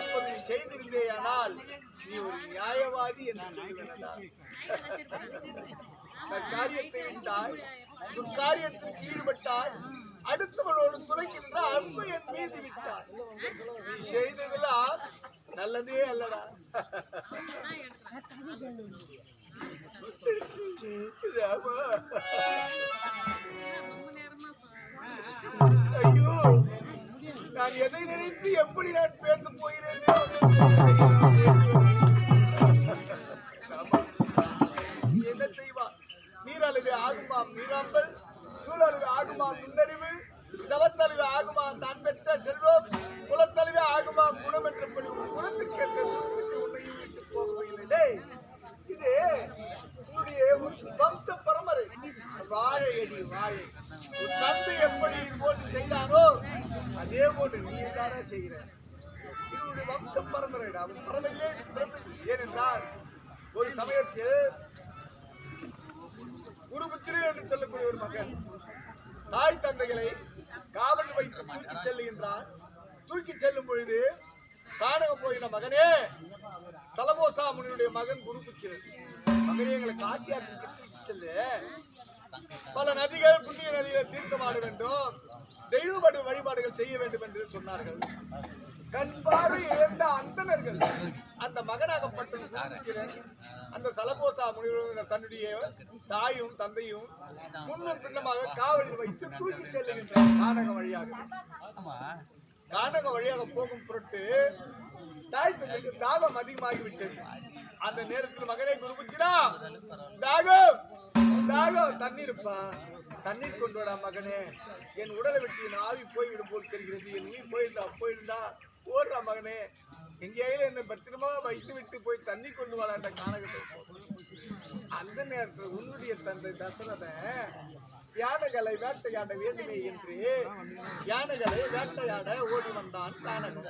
அப்போது நீ செய்திருந்தேயானால் நீ ஒரு நியாயவாதி என்று காரியத்தை விட்டாய் துர்காரியத்திற்கு ஈடுபட்டாய் அடுத்தவனோடு துளைக்கின்ற அன்பு என் மீது விட்டாய் நீ செய்ததெல்லாம் நல்லதே அல்லடா. ராமா. ஆகுமா மீராம்பல் ஆகுமா முன்னறிவு? தவத்தழிவு ஆகுமா தான் பெற்ற செல்வம்? குலத்தழிவு ஆகுமா குணம் என்றபடி உன் குலத்திற்கேற்ற துர்ப்பிட்டு உன்னையும் விட்டு போகவில்லை. இது உன்னுடைய வம்ச பரம்பரை. வாழையடி வாழை. உன் தந்தை எப்படி இது போன்று செய்தாரோ அதே போன்று நீ தானே செய்கிற. இது உன்னுடைய வம்ச பரம்பரைடா. உன் பரம்பரையிலே பிறந்தது. ஏனென்றால் ஒரு சமயத்தில் குருபுத்திரி என்று சொல்லக்கூடிய ஒரு மகன். தாய் தந்தைகளை காவல் வைத்து தூக்கி செல்லுகின்றான். தூக்கி செல்லும் பொழுது காணக போயின மகனே தலபோசா முனியுடைய மகன் குருபுத்திரி மகனே எங்களை காத்தியாற்றுக்கு தூக்கி செல்லு. பல நதிகள் புண்ணிய நதிகளை தீர்க்கமாட வேண்டும். தெய்வப்படு வழிபாடுகள் செய்ய வேண்டும் என்று சொன்னார்கள். கண் பார்வை இழந்த அந்தனர்கள் அந்த மகனாகப்பட்ட அந்த தலபோசா முனிவர் தன்னுடைய தாயும் தந்தையும் முன்னும் பின்னமாக காவலில் வைத்து தூக்கி செல்லுகின்ற கானக வழியாக. கானக வழியாக போகும் பொருட்டு தாய் தந்தைக்கு தாகம் அதிகமாகிவிட்டது. அந்த நேரத்தில் மகனே குருபுத்திரா தாகம் தாகம் தண்ணீர்ப்பா தண்ணீர் கொண்டு வாடா மகனே. என் உடலை விட்டு என் ஆவி போய்விடும் போல் தெரிகிறது. என் உயிர் போயிட்டா போயிடுண்டா ஓடுறா மகனே. எங்கேயாவது என்னை பத்திரமா வைத்து விட்டு போய் தண்ணி கொண்டு வாடான்ற கானகத்தை அந்த நேரத்தில் உன்னுடைய தந்தை தசரத யானைகளை வேட்டையாட வேண்டுமே என்று யானைகளை வேட்டையாட ஓடி வந்தான் கானகம்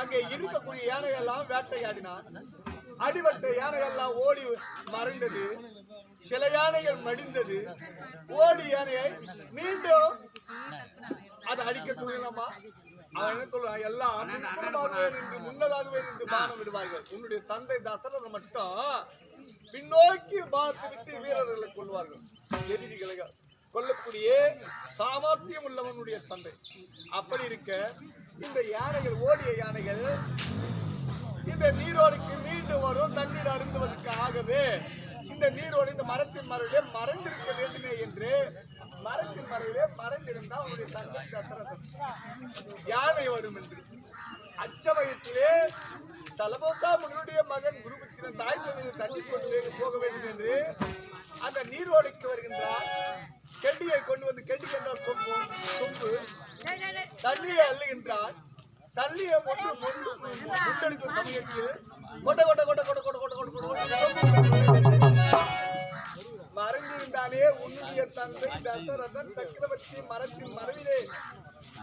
அங்கே இருக்கக்கூடிய யானைகள்லாம் வேட்டையாடினான். அடிபட்ட யானைகள்லாம் ஓடி மறைந்தது. சில யானைகள் மடிந்தது. ஓடி யானையை மீண்டும் அதை அடிக்க துணினமா அவன் என்ன சொல்றான்? எல்லாம் முன்புறமாகவே நின்று முன்னதாகவே நின்று பானம் விடுவார்கள். உன்னுடைய தந்தை தசரத மட்டும் பின்னோக்கி பார்த்துவிட்டு வீரர்களை கொள்வார்கள். எதிரிகளை கொல்லக்கூடிய சாமர்த்தியம் உள்ளவனுடைய தந்தை. அப்படி இருக்க இந்த யானைகள் ஓடிய யானைகள் இந்த நீரோடுக்கு மீண்டும் வரும் தண்ணீர் அருந்துவதற்கு ஆகவே இந்த நீரோடு இந்த மரத்தின் மறைவிலே மறைந்திருக்க வேண்டுமே என்று மரத்தின் மறைவிலே மறைந்திருந்தா அவனுடைய தந்தை தசரதன் யானை வரும் என்று. அச்சமயத்திலே தலபோசா முனியுடைய மகன் குருபுத்திரன் தாய் தந்தையை தண்ணி கொண்டு போக வேண்டும் என்று அந்த நீரோடைக்கு வருகின்றார். கெண்டியை கொண்டு வந்து கெண்டி என்றால் கொம்பு கொம்பு. தண்ணியை அள்ளுகின்றான் தள்ளியை கொண்டு முருகன் சமயத்தில் கொட்ட கொட்ட கொட்ட கொட்ட கொட்ட கொட்ட கொட்ட கொட்ட கொட்ட மறைந்திருந்தாலே உன்னுடைய தந்தை தசரதன் சக்கரவர்த்தி மரத்தின் மறைவிலே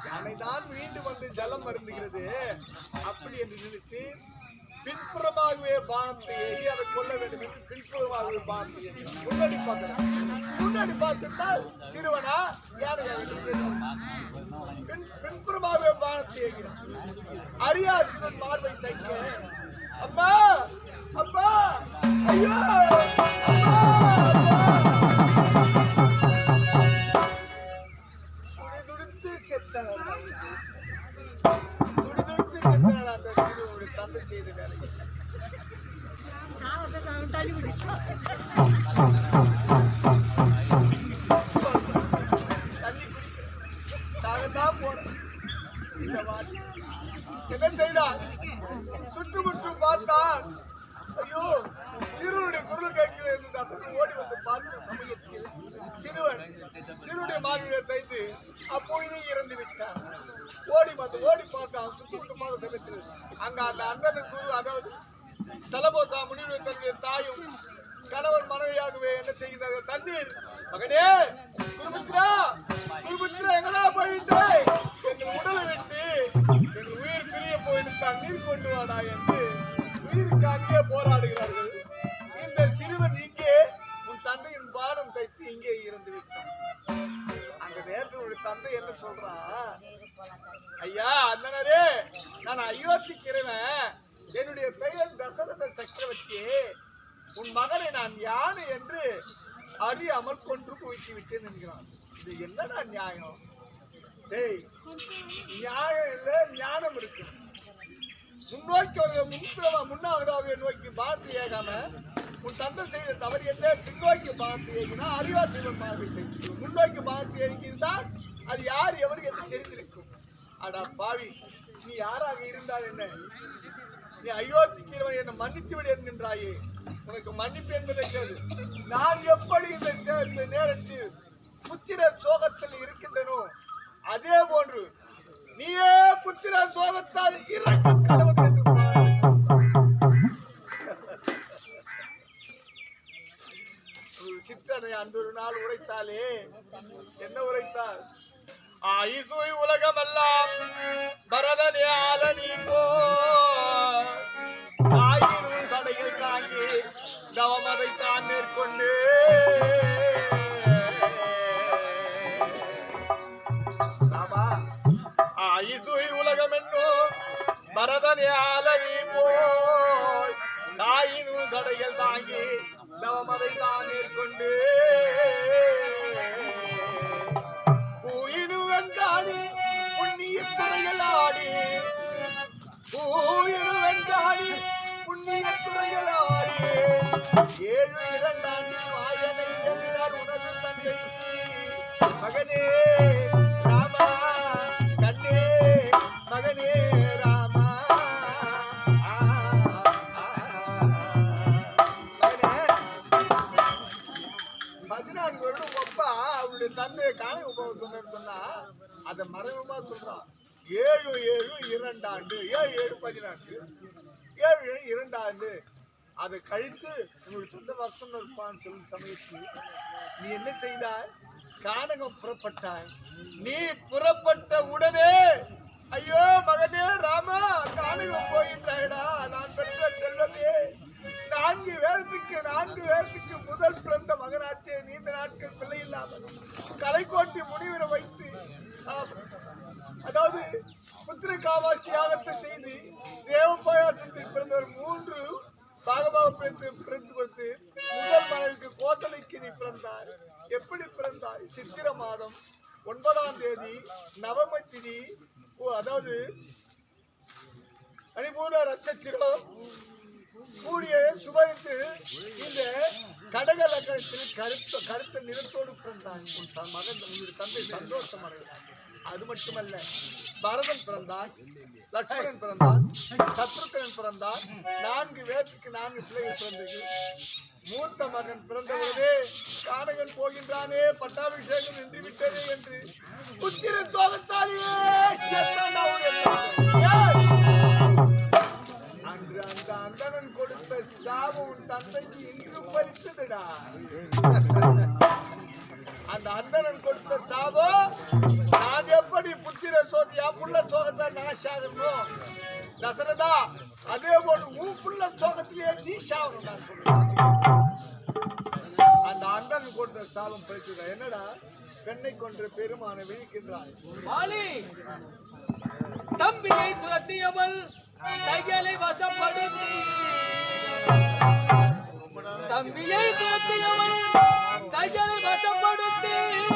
தான் மீண்டும் வந்து ஜலம் மருந்துகிறது அப்படி என்று நினைத்து பின்புறமாகவே பானத்தை ஏறி அதை கொள்ள வேண்டும் என்று பின்புறமாகவே பானத்தை ஏறி முன்னாடி பார்க்கலாம் முன்னாடி பார்த்துட்டால் சிறுவனா யானை பின் பின்புறமாகவே பானத்தை ஏகிறான் அரியா பார்வை தைக்க அம்மா அப்பா ஐயோ! ஓடி வந்து சுத்து பார்த்தான் சுற்றுமுற்றமாக அங்க அந்த அந்தன குரு அதாவது செலபோக்கா முடிவு தன்னுடைய தாயும் கணவன் மனைவியாகவே என்ன செய்கிறார்கள்? தண்ணீர். மகனே குருபுத்திரா குருபுத்திரா எங்கடா போயிட்டு? எங்கள் உடலை விட்டு எங்கள் உயிர் பிரிய போயிட்டு தண்ணீர் கொண்டு வாடா என்று உயிருக்கு அங்கே போராடுகிறார்கள். இந்த சிறுவன் இங்கே உன் தந்தையின் பாரம் தைத்து இங்கே இருந்து விட்டான் தந்தை என்ன சொல்றான் ஐயா அந்தனரே நான் அயோத்திக்கு என்னுடைய பெயர் தசரத சக்கரவர்த்தி. உன் மகனை நான் யானை என்று அறியாமல் கொன்று குவித்து விட்டேன் என்கிறான். இது என்னடா நியாயம்? டேய் நியாயம் இல்லை ஞானம் இருக்கு. முன்னோக்கி அவர்கள் முன்பிரவ முன்னாவதாக நோக்கி பார்த்து ஏகாம உன் தந்தை செய்த தவறு என்ன? பின்னோக்கி பார்த்து ஏகினா அறிவா செய்வன் பார்வை செய்யும். முன்னோக்கி பார்த்து ஏகிருந்தால் அது யார் எவருக்கு என்று தெரிந்திருக்கும். அடா பாவி நீ யாராக இருந்தால் என்ன? நீ அயோத்திக்கிறவன் என்னை மன்னித்து விட என்கின்றாயே. உனக்கு மன்னிப்பு என்பதை கேது நான் எப்படி இந்த நேரத்தில் புத்திர சோகத்தில் இருக்கின்றனோ அதே போன்று நீயே புத்திர சோகத்தால் இறக்கும் கடவுள் என்று நாம் அதைத்தான் மேற்கொண்டு. உலகம் என்னோ பரதனே ஆலனி போய் தாயினும் தடைகள் தாங்கி நாம் அதைத்தான் மேற்கொண்டு. ஏழு இரண்டாண்டில் வாயனை எண்ணினார் உனது தந்தை மகனே ராமா கண்ணே மகனே ராமா ஆ, ஆ, ஆ. மகனே பதினான்கு வருடம் ஒப்பா அவருடைய தந்தையை காணக போக சொன்னா அதை மறைமுகமா சொல்றான் ஏழு ஏழு இரண்டாண்டு ஏழு ஏழு பதினான்கு ஏழு ஏழு இரண்டாண்டு அதை கழித்து உங்களுக்கு சொந்த வருஷம் இருப்பான்னு சொல்லும் சமயத்தில் நீ என்ன செய்தாய்? கானகம் புறப்பட்டாய். நீ புறப்பட்ட உடனே ஐயோ மகனே ராமா கானகம் போயிட்டாயடா நான் பெற்ற செல்வமே. நான்கு வேதத்துக்கு நான்கு வேதத்துக்கு முதல் பிறந்த மகனாச்சே. நீண்ட நாட்கள் பிள்ளை இல்லாமல். கலைக்கோ தேதி நவம திதி ஓ, அதாவது அணிபூர்ண நட்சத்திரம் கூடிய சுபத்து இந்த கடக லக்கணத்தில் கருத்த கருத்த நிறத்தோடு பிறந்தான். உன் மகன் உன்னுடைய தந்தை சந்தோஷம் அடைகிறான் அது மட்டுமல்ல பரதன் பிறந்தான் லட்சுமணன் பிறந்தான் சத்ருக்கனன் பிறந்தான். நான்கு வேற்றுக்கு நான்கு பிள்ளைகள் பிறந்தது. மூத்த மகன் பிறந்தபோது கானகன் போகின்றானே பட்டாபிஷேகம் நின்று விட்டதே என்று புத்திர சோகத்தாலேயே அன்று அந்த அந்தனன் கொள் சாபம் உன் தந்தைக்கு இன்று பலித்ததுடா அந்த அந்தனன் கொடுத்த சாபம் நான் எப்படி புத்திர சோதி என் புள்ள சோகத்தை நான் சாகணும் தசரதா அதே போல் உன் புள்ள சோகத்திலேயே நீ சாகணும் அந்த அந்தணன் கொடுத்த சாபம் பலித்ததா என்னடா? பெண்ணை கொன்ற பெருமானை விழிக்கின்றாய். மாலி தம்பியை துரத்தியவள் தையலை வசப்படுத்தி. தம்பியை தூத்தியவன் தையலை வசப்படுத்தி.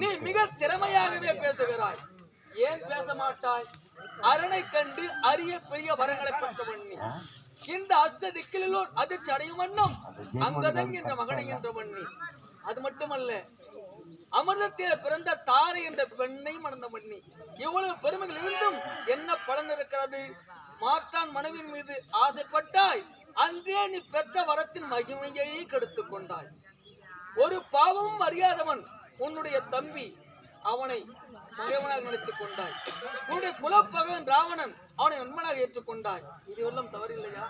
நீ மிக திறமையாகவே பேசுகிறாய். ஏன் பேச மாட்டாய் அரணை கண்டு அரிய பெரிய வரங்களை பெற்றவன் இந்த அஷ்ட திக்கிலோர் அதிர்ச்சி அடையும் வண்ணம் அங்கதன் என்ற மகனை என்ற நீ அது மட்டுமல்ல அமிர்தத்திலே பிறந்த தாரை என்ற பெண்ணை மணந்த மண்ணி இவ்வளவு பெருமைகள் இருந்தும் என்ன பலன் இருக்கிறது? மாற்றான் மனைவின் மீது ஆசைப்பட்டாய். அன்றே நீ பெற்ற வரத்தின் மகிமையை கெடுத்துக் கொண்டாய். ஒரு பாவமும் அறியாதவன் உன்னுடைய தம்பி அவனை பகைவனாக நினைத்துக் கொண்டாய். உன்னுடைய குலப்பகவன் ராவணன் அவனை நண்பனாக ஏற்றுக்கொண்டாய் இது எல்லாம் தவறில்லையா?